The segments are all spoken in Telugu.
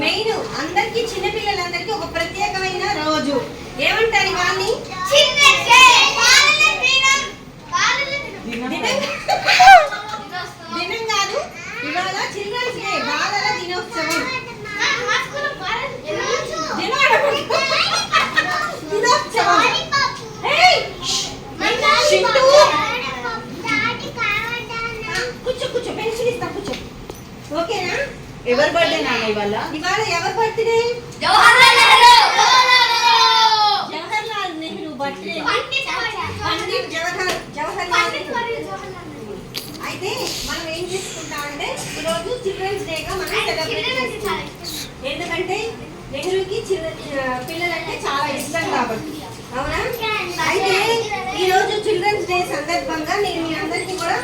మెయిన్ అందరికి చిన్నపిల్లలందరికీ ఒక ప్రత్యేకమైన రోజు. ఏమంటారు ఇవన్నీ అంటే ఈరోజు చిల్డ్రన్స్ డేగా మనం సెలబ్రేట్ చేసుకుంటాం. ఎందుకంటే నెహ్రూకి పిల్లలంటే చాలా ఇష్టం కాబట్టి. అవునా? అయితే ఈరోజు చిల్డ్రన్స్ డే సందర్భంగా నేను మీ అందరికీ కూడా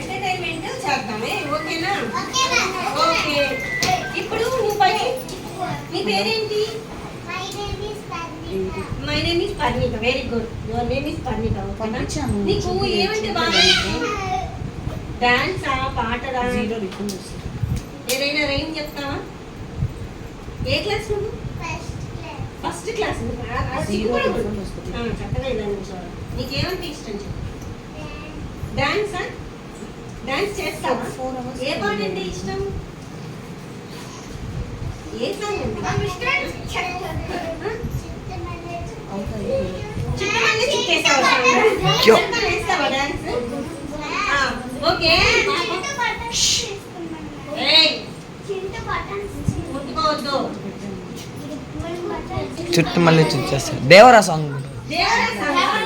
ఎంటర్టైన్మెంట్ చేద్దామే. ఓకేనా? ఓకే. ఇప్పుడు నువ్వు పై నీ పేరేంటి? My name is Parnika very good your name is Parnika ఓకేనా. నీకు ఏమంటే బాగా డాన్సా పాటలా జీరో రిఫండ్ వస్తుంది. ఏదైనా రైమ్ చెప్తావా? ఏ క్లాస్ నువ్వు? ఫస్ట్ క్లాస్ జీరో రిఫండ్ వస్తుంది. చక్కగా ఇలా నిల్చోవాలి. నీకేమంటే ఇష్టం చెప్పు. డాన్సా డాన్స్ చేస్తావా. ఏ పాట అంటే ఇష్టం? ఏ సాంగ్ అండి చిట్టమల్లి డాన్స్ ఓకే. చుట్టూ మళ్ళీ చూసేస్తారు Devara song. Devara song.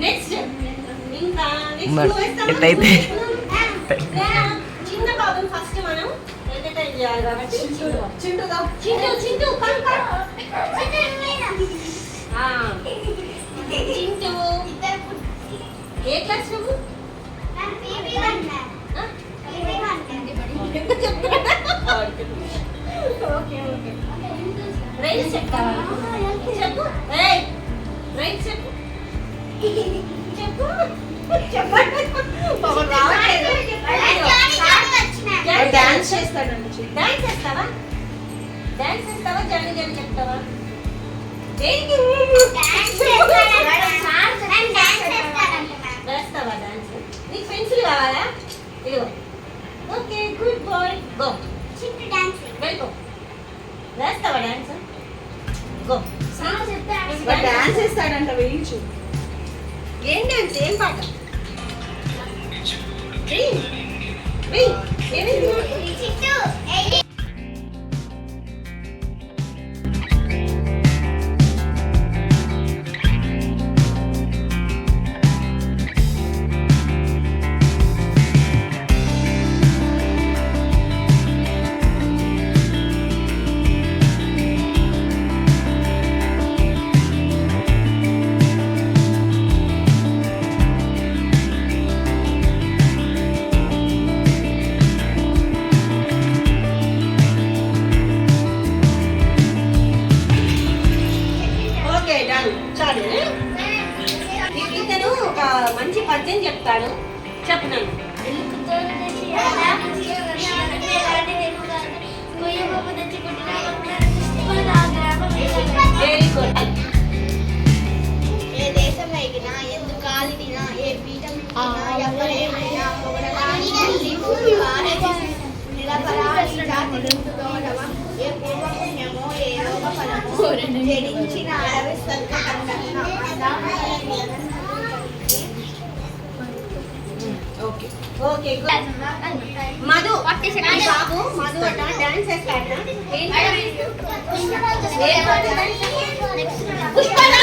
Next ఇంకా నెక్స్ట్? ఎట్టయితే? లేదా చిన్న బాబుని ఫస్ట్ మనం ఎంటర్టైన్ చేయాలి కాబట్టి చింటూ. దా. చింటూ చింటూ కమ్ కమ్ ఆ, చింటూ. ఏ క్లాస్ నువ్వు? ఆ? ఎందుకు చెప్తున్నా? Okay okay. రైట్ చెప్తావా చెప్పు. ఏయ్ రైట్ చెప్పు చెప్పు. డాన్స్ చేస్తాడండి. డాన్స్ చేస్తావా డాన్స్ చేస్తావా జల్లి జల్లి చెప్తావా దేనికి ఓకే మధు. బాబు మధు ఇంకోట డాన్స్ చేస్తాడా పుష్పాల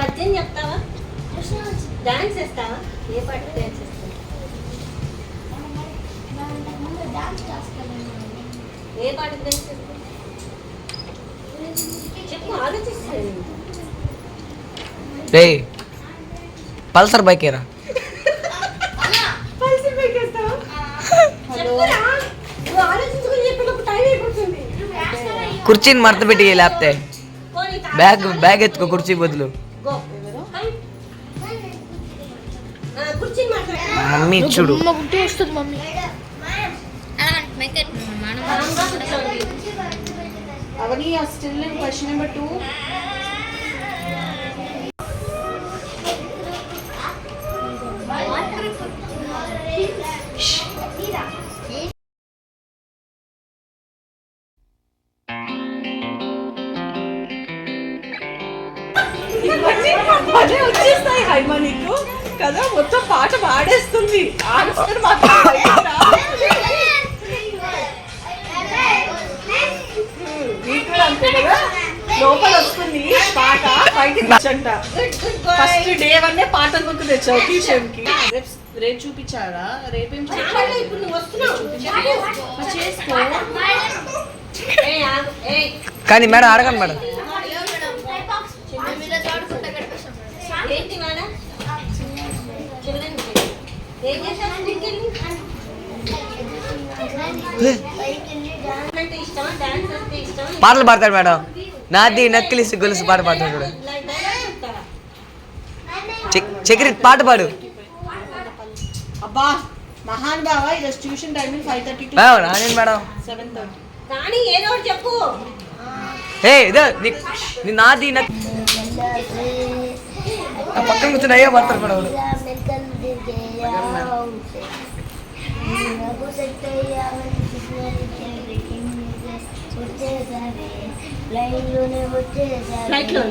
పద్యం చెప్తావా? డాన్స్ చేస్తావా? ఏ పాట డాన్స్ చేస్తావా? ఏ పాట డాన్స్ చేస్తావు? చెప్పు ఆలోచిస్తే రే పల్సర్ బైక్ ఏరా? పల్సి పైకేస్తావా చెప్పురా. నువ్వు ఆలోచించుకుని చెప్పినప్పుడు టైం అయిపోతుంది. కుర్చీని మడత పెట్టి లేపితే బ్యాగ్ బ్యాగ్ ఎత్తుకో కుర్చీ బదులు. టూ. అదే వచ్చేస్తాయి హైమా నీకు? కదా మొత్తం పాట పాడేస్తుంది. ఆన్సర్ కూడా అంతే కదా? లోపల వస్తుంది పాట బయటికి వచ్చంట. ఫస్ట్ డే వన్నే పాట గుర్తు తెచ్చావు ట్యూషన్కి రేపు చూపించారా రేపేం. చేసుకో. ఏయ్, ఆగు. ఏయ్, కానీ మేడం అడగండి మేడం ఏంటి మేడం చిల్డ్రన్ ఏం చేశారు స్కూల్కి వెళ్ళి? అంటే ఇష్టమా డాన్స్ అంటే ఇష్టమా పాటలు పాడతాడు మేడం. నాది నక్కిలిసి గొలుసు పాట పాడతాడు? చెక్- చక్రి పాట పాడు. అబ్బా మహాన్ బావ ఈరోజు tuition timing five thirty to madam రాని మేడం. Seven thirty. కానీ ఏదో ఒకటి చెప్పు. ఏ ఇదో నీ నీ నాది నక్ ఆ పక్కన కూర్చొని అయ్యే పడతారు మేడం. వాళ్ళు. ఫ్లైట్లో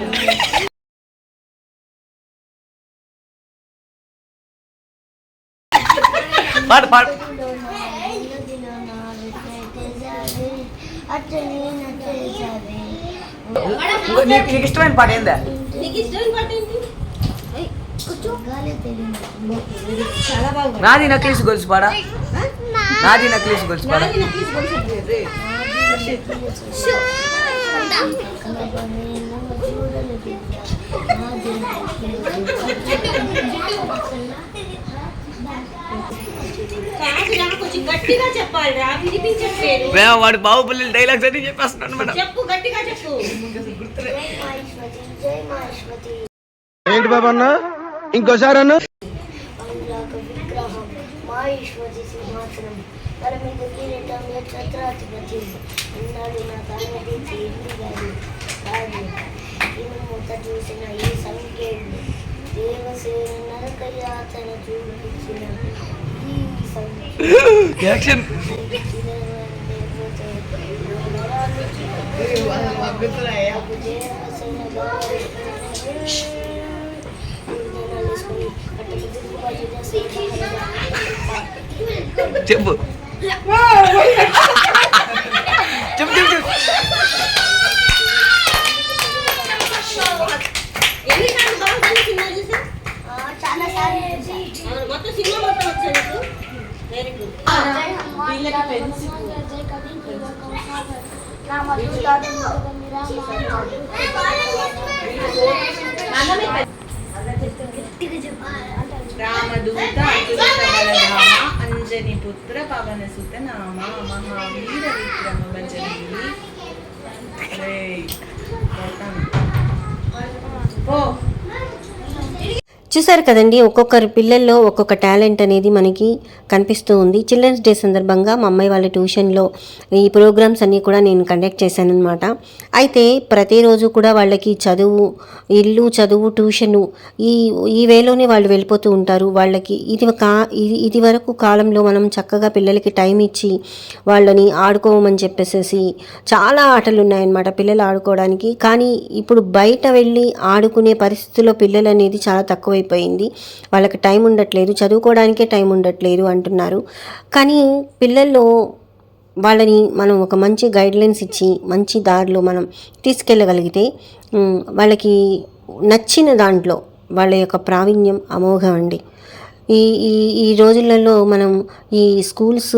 పాడు పాడు నీకు ఇష్టమైన పాట ఏందా నీకు ఇష్టమైన పాట ఏంటి ఏయ్, కూర్చో. చాలా బాగుంది నాది నక్లీస్ గొలుసు పాడా? నాది నక్లీస్ గొలుసు పాడా? నాది నాకు తీసుకొని కాదురా కొంచెం గట్టిగా చెప్పాలి రా వినిపించట్లేదు మేము వాడు బాహుబలి డైలాగ్స్ అన్ని చెప్పేస్తున్నాను మేడం. చెప్పు గట్టిగా చెప్పు. ఏంటి బాబా అన్న? ఇంకోసారి అన్న విగ్రహం మాహిష్మతి సింహాసనం తల మీద కిరీటం ఛత్రాధిపతి ఉన్నాడు నా కాళ్ళకి తీరు గారు కాదు ఇనుముత చూసిన ఈ సంఖ్యలు దేవసేన నరకయాతన చూపించిన ఈ సంఖ్య యాక్షన్ చెప్పు చెప్పు చెప్పు. చెప్పు ఎన్నిసార్లు రామదూత అతులత బలరామ అంజని పుత్ర పవన సుత నామ మహావీర విక్రమ భజని పో చూసారు కదండి ఒక్కొక్కరి పిల్లల్లో ఒక్కొక్క టాలెంట్ అనేది మనకి కనిపిస్తూ ఉంది. చిల్డ్రన్స్ డే సందర్భంగా మా అమ్మాయి వాళ్ళ ట్యూషన్లో ఈ ప్రోగ్రామ్స్ అన్నీ కూడా నేను కండక్ట్ చేశాను అనమాట అయితే ప్రతిరోజు కూడా వాళ్ళకి చదువు ఇల్లు చదువు ట్యూషను ఈ ఈ వేలోనే వాళ్ళు వెళ్ళిపోతూ ఉంటారు. వాళ్ళకి ఇది కా ఇది వరకు కాలంలో మనం చక్కగా పిల్లలకి టైం ఇచ్చి వాళ్ళని ఆడుకోమని చెప్పేసేసి చాలా ఆటలు ఉన్నాయన్నమాట పిల్లలు ఆడుకోవడానికి. కానీ ఇప్పుడు బయట వెళ్ళి ఆడుకునే పరిస్థితుల్లో పిల్లలు అనేది చాలా ఎక్కువైపోయింది వాళ్ళకి టైం ఉండట్లేదు చదువుకోవడానికే టైం ఉండట్లేదు అంటున్నారు. కానీ పిల్లల్లో వాళ్ళని మనం ఒక మంచి గైడ్లైన్స్ ఇచ్చి మంచి దారిలో మనం తీసుకెళ్ళగలిగితే వాళ్ళకి నచ్చిన దాంట్లో వాళ్ళ యొక్క ప్రావీణ్యం అమోఘం అండి. ఈ ఈ ఈ రోజులలో మనం ఈ స్కూల్స్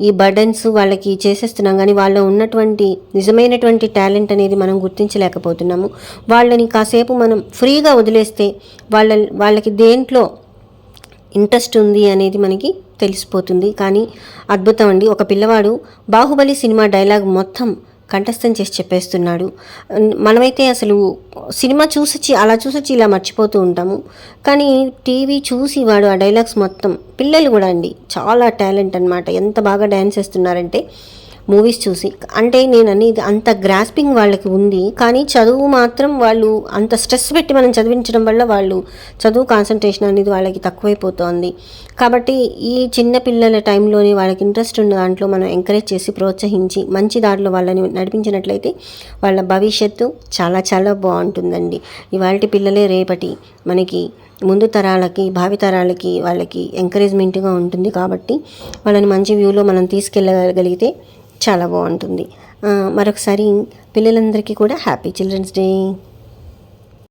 ఈ బర్డన్స్ వాళ్ళకి చేసేస్తున్నాం. కానీ వాళ్ళ ఉన్నటువంటి నిజమైనటువంటి టాలెంట్ అనేది మనం గుర్తించలేకపోతున్నాము. వాళ్ళని కాసేపు మనం ఫ్రీగా వదిలేస్తే వాళ్ళ వాళ్ళకి దేంట్లో ఇంట్రెస్ట్ ఉంది అనేది మనకి తెలిసిపోతుంది. కానీ అద్భుతం అండి. ఒక పిల్లవాడు బాహుబలి సినిమా డైలాగ్ మొత్తం కంఠస్థం చేసి చెప్పేస్తున్నాడు. మనమైతే అసలు సినిమా చూసొచ్చి అలా చూసొచ్చి ఇలా మర్చిపోతూ ఉంటాము. కానీ టీవీ చూసి వాడు ఆ డైలాగ్స్ మొత్తం పిల్లలు కూడా అండి చాలా టాలెంట్ అనమాట ఎంత బాగా డ్యాన్స్ చేస్తున్నారంటే మూవీస్ చూసి. అంటే నేను అనేది అంత గ్రాస్పింగ్ వాళ్ళకి ఉంది. కానీ చదువు మాత్రం వాళ్ళు అంత స్ట్రెస్ పెట్టి మనం చదివించడం వల్ల వాళ్ళు చదువు కాన్సన్ట్రేషన్ అనేది వాళ్ళకి తక్కువైపోతోంది. కాబట్టి ఈ చిన్న పిల్లల టైంలోనే వాళ్ళకి ఇంట్రెస్ట్ ఉన్న దాంట్లో మనం ఎంకరేజ్ చేసి ప్రోత్సహించి మంచి దారిలో వాళ్ళని నడిపించినట్లయితే వాళ్ళ భవిష్యత్తు చాలా చాలా బాగుంటుందండి. ఇవాళ పిల్లలే రేపటి మనకి ముందు తరాలకి భావితరాలకి వాళ్ళకి ఎంకరేజ్మెంట్గా ఉంటుంది. కాబట్టి వాళ్ళని మంచి వ్యూలో మనం తీసుకెళ్ళగలిగితే చాలా బాగుంటుంది. మరొకసారి పిల్లలందరికీ కూడా హ్యాపీ చిల్డ్రన్స్ డే.